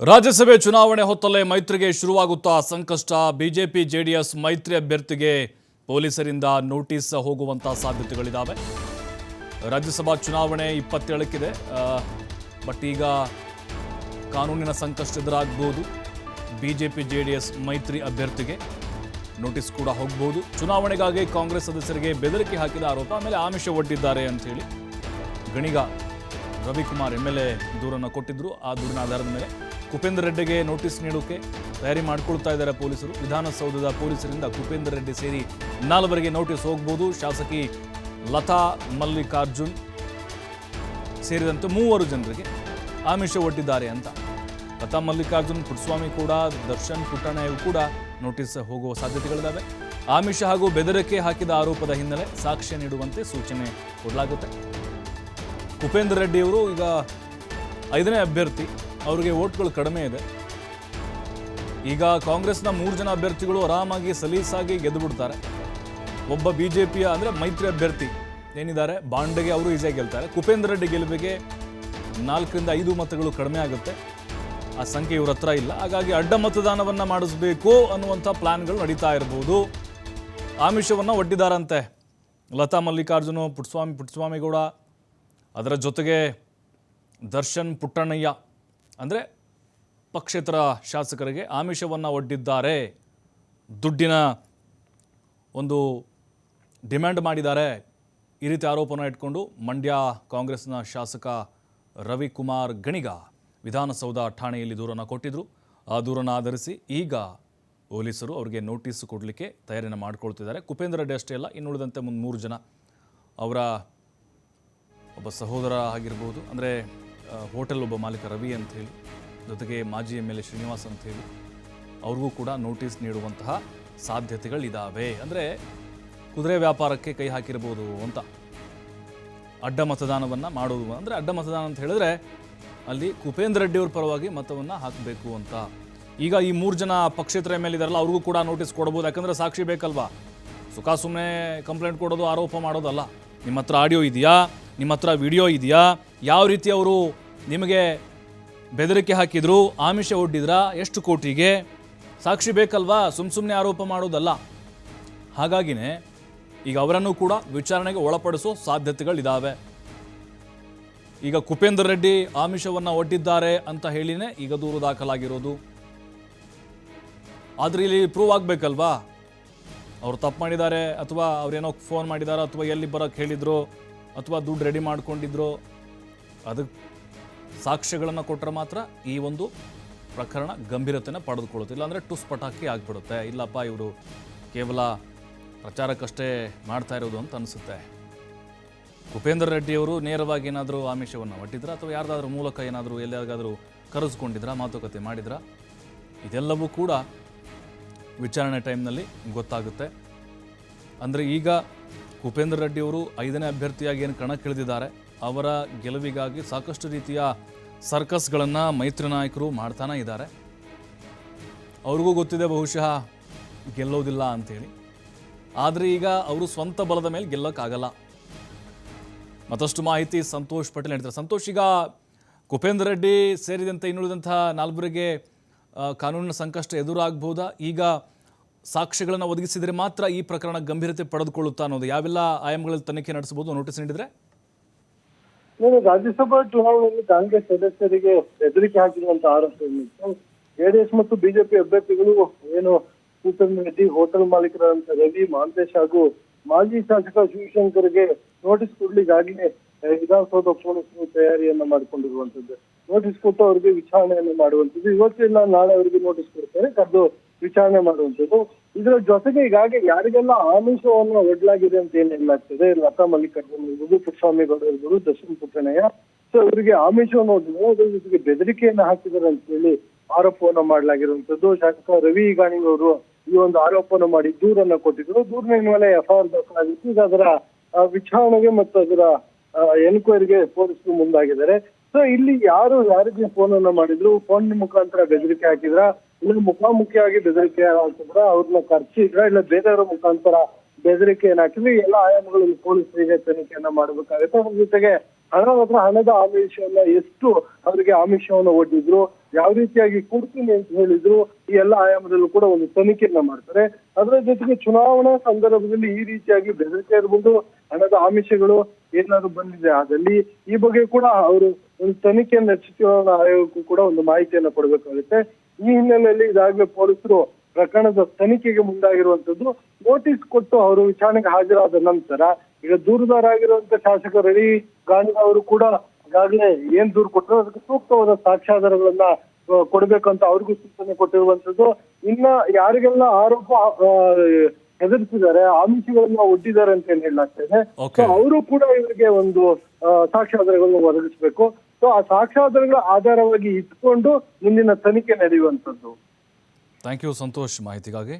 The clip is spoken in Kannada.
ರಾಜ್ಯಸಭೆ ಚುನಾವಣೆ ಹೊತ್ತಲ್ಲೇ ಮೈತ್ರಿಗೆ ಶುರುವಾಗುತ್ತಾ ಸಂಕಷ್ಟ. ಬಿಜೆಪಿ, ಜೆಡಿಎಸ್ ಮೈತ್ರಿ ಅಭ್ಯರ್ಥಿಗೆ ಪೊಲೀಸರಿಂದ ನೋಟಿಸ್ ಹೋಗುವಂಥ ಸಾಧ್ಯತೆಗಳಿದ್ದಾವೆ ರಾಜ್ಯಸಭಾ ಚುನಾವಣೆ ಇಪ್ಪತ್ತೇಳಕ್ಕಿದೆ. ಬಟ್ ಈಗ ಕಾನೂನಿನ ಸಂಕಷ್ಟ ಎದುರಾಗ್ಬೋದು. ಬಿಜೆಪಿ ಜೆ ಡಿ ಎಸ್ ಮೈತ್ರಿ ಅಭ್ಯರ್ಥಿಗೆ ನೋಟಿಸ್ ಕೂಡ ಹೋಗ್ಬೋದು. ಚುನಾವಣೆಗಾಗಿ ಕಾಂಗ್ರೆಸ್ ಸದಸ್ಯರಿಗೆ ಬೆದರಿಕೆ ಹಾಕಿದ ಆರೋಪ, ಆಮೇಲೆ ಆಮಿಷ ಒಡ್ಡಿದ್ದಾರೆ ಅಂತೇಳಿ Ganiga Ravikumar M L A ದೂರನ್ನು ಕೊಟ್ಟಿದ್ದರು ಆ ದೂರಿನ ಆಧಾರದ ಮೇಲೆ. ಕುಪೇಂದ್ರ ರೆಡ್ಡಿಗೆ ನೋಟಿಸ್ ನೀಡೋಕೆ ತಯಾರಿ ಮಾಡ್ಕೊಳ್ತಾ ಇದ್ದಾರೆ ಪೊಲೀಸರು. ವಿಧಾನಸೌಧದ ಪೊಲೀಸರಿಂದ ಕುಪೇಂದ್ರ ರೆಡ್ಡಿ ಸೇರಿ ನಾಲ್ವರಿಗೆ ನೋಟಿಸ್ ಹೋಗ್ಬೋದು. ಶಾಸಕಿ ಲತಾ ಮಲ್ಲಿಕಾರ್ಜುನ್ ಸೇರಿದಂತೆ ಮೂವರು ಜನರಿಗೆ ಆಮಿಷ ಒಡ್ಡಿದ್ದಾರೆ ಅಂತ. ಲತಾ ಮಲ್ಲಿಕಾರ್ಜುನ್, ಪುಟ್ಸ್ವಾಮಿ ಕೂಡ, ದರ್ಶನ್ ಪುಟ್ಟಣ್ಣ ಕೂಡ ನೋಟಿಸ್ ಹೋಗುವ ಸಾಧ್ಯತೆಗಳಿದ್ದಾವೆ. ಆಮಿಷ ಹಾಗೂ ಬೆದರಿಕೆ ಹಾಕಿದ ಆರೋಪದ ಹಿನ್ನೆಲೆ ಸಾಕ್ಷ್ಯ ನೀಡುವಂತೆ ಸೂಚನೆ ಕೊಡಲಾಗುತ್ತೆ. ಕುಪೇಂದ್ರ ರೆಡ್ಡಿಯವರು ಈಗ ಐದನೇ ಅಭ್ಯರ್ಥಿ. ಅವರಿಗೆ ಓಟ್ಗಳು ಕಡಿಮೆ ಇದೆ. ಈಗ ಕಾಂಗ್ರೆಸ್ನ ಮೂರು ಜನ ಅಭ್ಯರ್ಥಿಗಳು ಆರಾಮಾಗಿ ಸಲೀಸಾಗಿ ಗೆದ್ದು ಬಿಡ್ತಾರೆ ಒಬ್ಬ ಬಿ ಜೆ ಪಿಯ ಅಂದರೆ ಮೈತ್ರಿ ಅಭ್ಯರ್ಥಿ ಏನಿದ್ದಾರೆ? ಬಾಂಡೆಗೆ ಅವರು ಈಸಿಯಾಗಿ ಗೆಲ್ತಾರೆ. ಕುಪೇಂದ್ರ ರೆಡ್ಡಿ ಗೆಲುವಿಗೆ ನಾಲ್ಕರಿಂದ ಐದು ಮತಗಳು ಕಡಿಮೆ ಆಗುತ್ತೆ. ಆ ಸಂಖ್ಯೆ ಇವ್ರ ಹತ್ರ ಇಲ್ಲ. ಹಾಗಾಗಿ ಅಡ್ಡ ಮತದಾನವನ್ನು ಮಾಡಿಸ್ಬೇಕು ಅನ್ನುವಂಥ ಪ್ಲ್ಯಾನ್ಗಳು ನಡೀತಾ ಇರ್ಬೋದು. ಆಮಿಷವನ್ನು ಒಡ್ಡಿದಾರಂತೆ. ಲತಾ ಮಲ್ಲಿಕಾರ್ಜುನ, ಪುಟ್ಸ್ವಾಮಿ, ಪುಟ್ಸ್ವಾಮಿಗೌಡ. ಅದರ ಜೊತೆಗೆ ದರ್ಶನ್ ಪುಟ್ಟಣ್ಣಯ್ಯ. ಅಂದರೆ ಪಕ್ಷೇತರ ಶಾಸಕರಿಗೆ ಆಮಿಷವನ್ನು ಒಡ್ಡಿದ್ದಾರೆ. ದುಡ್ಡಿನ ಒಂದು ಡಿಮ್ಯಾಂಡ್ ಮಾಡಿದ್ದಾರೆ. ಈ ರೀತಿ ಆರೋಪನ ಇಟ್ಕೊಂಡು ಮಂಡ್ಯ ಕಾಂಗ್ರೆಸ್ನ ಶಾಸಕ ರವಿಕುಮಾರ್ ಗಣಿಗ ವಿಧಾನಸೌಧ ಠಾಣೆಯಲ್ಲಿ ದೂರನ್ನು ಕೊಟ್ಟಿದ್ದರು ಆ ದೂರನ್ನು ಆಧರಿಸಿ ಈಗ ಪೊಲೀಸರು ಅವರಿಗೆ ನೋಟಿಸ್ ಕೊಡಲಿಕ್ಕೆ ತಯಾರಿಯನ್ನು ಮಾಡಿಕೊಳ್ತಿದ್ದಾರೆ. ಕುಪೇಂದ್ರ ರೆಡ್ಡಿ ಅಷ್ಟೇ ಅಲ್ಲ, ಇನ್ನುಳಿದಂತೆ ಮುಂದೆ ಮೂರು ಜನ ಅವರ ಒಬ್ಬ ಸಹೋದರ ಆಗಿರ್ಬೋದು. ಅಂದರೆ ಹೋಟೆಲ್ ಒಬ್ಬ ಮಾಲೀಕ ರವಿ ಅಂತ ಹೇಳಿ, ಜೊತೆಗೆ ಮಾಜಿ ಎಂ ಎಲ್ ಎ ಶ್ರೀನಿವಾಸ್ ಅಂತ ಹೇಳಿ, ಅವ್ರಿಗೂ ಕೂಡ ನೋಟಿಸ್ ನೀಡುವಂತಹ ಸಾಧ್ಯತೆಗಳಿದ್ದಾವೆ ಅಂದರೆ ಕುದುರೆ ವ್ಯಾಪಾರಕ್ಕೆ ಕೈ ಹಾಕಿರ್ಬೋದು ಅಂತ. ಅಡ್ಡ ಮತದಾನವನ್ನು ಮಾಡೋದು, ಅಂದರೆ ಅಡ್ಡ ಮತದಾನ ಅಂತ ಹೇಳಿದ್ರೆ ಅಲ್ಲಿ ಕುಪೇಂದ್ರ ರೆಡ್ಡಿ ಅವ್ರ ಪರವಾಗಿ ಮತವನ್ನು ಹಾಕಬೇಕು ಅಂತ. ಈಗ ಈ ಮೂರು ಜನ ಪಕ್ಷೇತರ ಎಂ ಎಲ್ ಇದಾರಲ್ಲ, ಅವ್ರಿಗೂ ಕೂಡ ನೋಟಿಸ್ ಕೊಡ್ಬೋದು. ಯಾಕಂದರೆ ಸಾಕ್ಷಿ ಬೇಕಲ್ವಾ? ಸುಖ ಕಂಪ್ಲೇಂಟ್ ಕೊಡೋದು, ಆರೋಪ ಮಾಡೋದಲ್ಲ. ನಿಮ್ಮ ಹತ್ರ ಆಡಿಯೋ ಇದೆಯಾ? ನಿಮ್ಮ ಹತ್ರ ವಿಡಿಯೋ ಇದೆಯಾ? ಯಾವ ರೀತಿ ಅವರು ನಿಮಗೆ ಬೆದರಿಕೆ ಹಾಕಿದ್ರು, ಆಮಿಷ ಒಡ್ಡಿದ್ರಾ, ಎಷ್ಟು ಕೋಟಿಗೆ? ಸಾಕ್ಷಿ ಬೇಕಲ್ವಾ? ಸುಮ್ಮ ಸುಮ್ಮನೆ ಆರೋಪ ಮಾಡೋದಲ್ಲ. ಹಾಗಾಗಿನೇ ಈಗ ಅವರನ್ನು ಕೂಡ ವಿಚಾರಣೆಗೆ ಒಳಪಡಿಸೋ ಸಾಧ್ಯತೆಗಳಿದ್ದಾವೆ ಈಗ ಕುಪೇಂದ್ರ ರೆಡ್ಡಿ ಆಮಿಷವನ್ನು ಒಡ್ಡಿದ್ದಾರೆ ಅಂತ ಹೇಳಿನೇ ಈಗ ದೂರು ದಾಖಲಾಗಿರೋದು. ಆದರೆ ಇಲ್ಲಿ ಪ್ರೂವ್ ಆಗಬೇಕಲ್ವಾ? ಅವ್ರು ತಪ್ಪು ಮಾಡಿದ್ದಾರೆ ಅಥವಾ ಅವ್ರೇನೋ ಫೋನ್ ಮಾಡಿದಾರೋ ಅಥವಾ ಎಲ್ಲಿ ಬರೋಕ್ಕೆ ಹೇಳಿದ್ರು ಅಥವಾ ದುಡ್ಡು ರೆಡಿ ಮಾಡ್ಕೊಂಡಿದ್ರು ಅದಕ್ಕೆ ಸಾಕ್ಷ್ಯಗಳನ್ನು ಕೊಟ್ಟರೆ ಮಾತ್ರ ಈ ಒಂದು ಪ್ರಕರಣ ಗಂಭೀರತೆನ ಪಡೆದುಕೊಳ್ಳುತ್ತೆ. ಇಲ್ಲಾಂದರೆ ಟುಸ್ ಪಟಾಕಿ ಆಗಿಬಿಡುತ್ತೆ. ಇಲ್ಲಪ್ಪ, ಇವರು ಕೇವಲ ಪ್ರಚಾರಕ್ಕಷ್ಟೇ ಮಾಡ್ತಾ ಇರೋದು ಅಂತ ಅನಿಸುತ್ತೆ. ರೆಡ್ಡಿ ರೆಡ್ಡಿಯವರು ನೇರವಾಗಿ ಏನಾದರೂ ಆಮಿಷವನ್ನು ಒಟ್ಟಿದ್ರ ಅಥವಾ ಯಾರ್ದಾದ್ರೂ ಮೂಲಕ ಏನಾದರೂ ಎಲ್ಲಿಯಾಗಾದರೂ ಕರೆಸ್ಕೊಂಡಿದ್ರ ಮಾತುಕತೆ ಮಾಡಿದ್ರ? ಇದೆಲ್ಲವೂ ಕೂಡ ವಿಚಾರಣೆ ಟೈಮ್ನಲ್ಲಿ ಗೊತ್ತಾಗುತ್ತೆ. ಅಂದರೆ ಈಗ ಕುಪೇಂದ್ರ ರೆಡ್ಡಿಯವರು ಐದನೇ ಅಭ್ಯರ್ಥಿಯಾಗಿ ಏನು ಕಣಕ್ಕಿಳಿದಿದ್ದಾರೆ ಅವರ ಗೆಲುವಿಗಾಗಿ ಸಾಕಷ್ಟು ರೀತಿಯ ಸರ್ಕಸ್ಗಳನ್ನು ಮೈತ್ರಿ ನಾಯಕರು ಮಾಡ್ತಾನೆ ಇದ್ದಾರೆ. ಅವ್ರಿಗೂ ಗೊತ್ತಿದೆ ಬಹುಶಃ ಗೆಲ್ಲೋದಿಲ್ಲ ಅಂಥೇಳಿ ಆದರೆ ಈಗ ಅವರು ಸ್ವಂತ ಬಲದ ಮೇಲೆ ಗೆಲ್ಲೋಕ್ಕಾಗಲ್ಲ. ಮತ್ತಷ್ಟು ಮಾಹಿತಿ ಸಂತೋಷ್ ಪಟೇಲ್ ಹೇಳ್ತಾರೆ. ಸಂತೋಷ್, ಈಗ ಕುಪೇಂದ್ರ ರೆಡ್ಡಿ ಸೇರಿದಂತೆ ಇನ್ನುಳಿದಂಥ ನಾಲ್ವರಿಗೆ ಕಾನೂನಿನ ಸಂಕಷ್ಟ ಎದುರಾಗಬಹುದಾ ಈಗ ಸಾಕ್ಷ್ಯಗಳನ್ನು ಒದಗಿಸಿದರೆ ಮಾತ್ರ ಈ ಪ್ರಕರಣ ಗಂಭೀರತೆ ಪಡೆದುಕೊಳ್ಳುತ್ತಾ ಅನ್ನೋದು. ಯಾವೆಲ್ಲ ಆಯಾಮಗಳಲ್ಲಿ ತನಿಖೆ ನಡೆಸಬಹುದು ನೋಟಿಸ್ ನೀಡಿದ್ರೆ? ರಾಜ್ಯಸಭಾ ಚುನಾವಣೆಯಲ್ಲಿ ಕಾಂಗ್ರೆಸ್ ಸದಸ್ಯರಿಗೆ ಬೆದರಿಕೆ ಹಾಕಿರುವಂತಹ ಆರೋಪ ಜೆಡಿಎಸ್ ಮತ್ತು ಬಿಜೆಪಿ ಅಭ್ಯರ್ಥಿಗಳು ಏನು ಕುಪೇಂದ್ರ ರೆಡ್ಡಿ ಹೋಟೆಲ್ ಮಾಲೀಕರಾದಂತ ರವಿ, ಮಾಂತೇಶ್ ಹಾಗೂ ಮಾಜಿ ಶಾಸಕ ಶಿವಶಂಕರ್ಗೆ ನೋಟಿಸ್ ಕೊಡ್ಲಿಕ್ಕಾಗಲೇ ವಿಧಾನಸೌಧ ಪೊಲೀಸರು ತಯಾರಿಯನ್ನ ಮಾಡಿಕೊಂಡಿರುವಂತದ್ದು ನೋಟಿಸ್ ಕೊಟ್ಟು ಅವರಿಗೆ ವಿಚಾರಣೆಯನ್ನು ಮಾಡುವಂತದ್ದು ಇವತ್ತಿಲ್ಲ, ನಾಳೆ ಅವರಿಗೆ ನೋಟಿಸ್ ಕೊಡ್ತಾರೆ ಕರೆದು ವಿಚಾರಣೆ ಮಾಡುವಂಥದ್ದು. ಇದರ ಜೊತೆಗೆ ಈಗಾಗಲೇ ಯಾರಿಗೆಲ್ಲ ಆಮಿಷವನ್ನು ಒಡ್ಲಾಗಿದೆ ಅಂತ ಏನ್ ಹೇಳಲಾಗ್ತದೆ, ಲತಾ ಮಲ್ಲಿಕಾರ್ಜುನ್ ಇರ್ಬೋದು ಪುಟ್ಟಸ್ವಾಮಿ ಗೌಡ ಇರ್ಬೋದು ದರ್ಶನ್ ಪುಟ್ಟಣಯ್ಯ. ಸೊ ಇವರಿಗೆ ಆಮಿಷವನ್ನು ಒಡ್ಡಿದ್ದಾರೆ ಅದ್ರ ಜೊತೆಗೆ ಬೆದರಿಕೆಯನ್ನು ಹಾಕಿದ್ದಾರೆ ಅಂತ ಹೇಳಿ ಆರೋಪವನ್ನು ಮಾಡಲಾಗಿರುವಂಥದ್ದು. ಶಾಸಕ ರವಿ ಅವರು ಈ ಒಂದು ಆರೋಪವನ್ನು ಮಾಡಿ ದೂರನ್ನ ಕೊಟ್ಟಿದ್ರು. ದೂರಿನ ಮೇಲೆ ಎಫ್ಐಆರ್ ದಾಖಲಾಗಿತ್ತು. ಈಗ ಅದರ ವಿಚಾರಣೆಗೆ ಮತ್ತು ಅದರ ಎನ್ಕ್ವೈರಿಗೆ ಪೊಲೀಸರು ಮುಂದಾಗಿದ್ದಾರೆ. ಸೊ ಇಲ್ಲಿ ಯಾರು, ಯಾರಿಗೆ ಫೋನ್ ಅನ್ನ ಮಾಡಿದ್ರು? ಫೋನ್ ಮುಖಾಂತರ ಬೆದರಿಕೆ ಹಾಕಿದ್ರ? ಇಲ್ಲ, ಮುಖಾಮುಖಿಯಾಗಿ ಬೆದರಿಕೆ ಹಾಕಿದ್ರ? ಅವ್ರನ್ನ ಖರ್ಚಿದ್ರ ಇಲ್ಲ, ಬೇರೆಯವರ ಮುಖಾಂತರ ಬೆದರಿಕೆ ಏನ್ ಎಲ್ಲ ಆಯಾಮಗಳಲ್ಲಿ ಪೊಲೀಸರಿಗೆ ತನಿಖೆಯನ್ನ ಮಾಡಬೇಕಾಗುತ್ತೆ. ಅದ್ರ ಜೊತೆಗೆ ಹಣ ಹತ್ರ ಹಣದ ಆಮಿಷವನ್ನ ಎಷ್ಟು ಅವರಿಗೆ ಆಮಿಷವನ್ನ ಒಡ್ಡಿದ್ರು? ಯಾವ ರೀತಿಯಾಗಿ ಕೊಡ್ತೀನಿ ಅಂತ ಹೇಳಿದ್ರು? ಈ ಎಲ್ಲ ಆಯಾಮದಲ್ಲೂ ಕೂಡ ಒಂದು ತನಿಖೆಯನ್ನ ಮಾಡ್ತಾರೆ. ಅದರ ಜೊತೆಗೆ ಚುನಾವಣಾ ಸಂದರ್ಭದಲ್ಲಿ ಈ ರೀತಿಯಾಗಿ ಬೆದರಿಕೆ ಇರ್ಬೋದು. ಹಣದ ಆಮಿಷಗಳು ಏನಾದ್ರು ಬಂದಿದೆ ಅದಲ್ಲಿ ಈ ಬಗ್ಗೆ ಕೂಡ ಅವರು ಒಂದು ತನಿಖೆ ನಡೆಸಿ ಚುನಾವಣಾ ಆಯೋಗಕ್ಕೂ ಕೂಡ ಒಂದು ಮಾಹಿತಿಯನ್ನು ಕೊಡಬೇಕಾಗುತ್ತೆ. ಈ ಹಿನ್ನೆಲೆಯಲ್ಲಿ ಈಗಾಗಲೇ ಪೊಲೀಸರು ಪ್ರಕರಣದ ತನಿಖೆಗೆ ಮುಂದಾಗಿರುವಂತದ್ದು ನೋಟಿಸ್ ಕೊಟ್ಟು ಅವರು ವಿಚಾರಣೆಗೆ ಹಾಜರಾದ ನಂತರ ಈಗ ದೂರುದಾರಾಗಿರುವಂತ ಶಾಸಕ ರವಿ ಗಾಂಧಿ ಅವರು ಕೂಡ ಈಗಾಗಲೇ ಏನ್ ದೂರು ಕೊಟ್ಟರು, ಅದಕ್ಕೆ ಸೂಕ್ತವಾದ ಸಾಕ್ಷ್ಯಾಧಾರಗಳನ್ನ ಕೊಡಬೇಕು ಕೊಡ್ಬೇಕಂತ ಅವ್ರಿಗೂ ಸೂಚನೆ ಕೊಟ್ಟಿರುವಂತದ್ದು ಇನ್ನ ಯಾರಿಗೆಲ್ಲ ಆರೋಪ ಹೆದರಿಸಿದ್ದಾರೆ ಆಮಿಷಗಳನ್ನ ಒಡ್ಡಿದ್ದಾರೆ ಅಂತ ಏನ್ ಹೇಳಲಾಗ್ತದೆ. ಅವರು ಕೂಡ ಇವರಿಗೆ ಒಂದು ಸಾಕ್ಷ್ಯಾಧಾರಗಳನ್ನು ಒದಗಿಸಬೇಕು. ಸೊ ಆ ಸಾಕ್ಷ್ಯಾಧಾರಗಳ ಆಧಾರವಾಗಿ ಇಟ್ಕೊಂಡು ಮುಂದಿನ ತನಿಖೆ ನಡೆಯುವಂತದ್ದು ಥ್ಯಾಂಕ್ ಯು ಸಂತೋಷ್. ಮಾಹಿತಿಗಾಗಿ.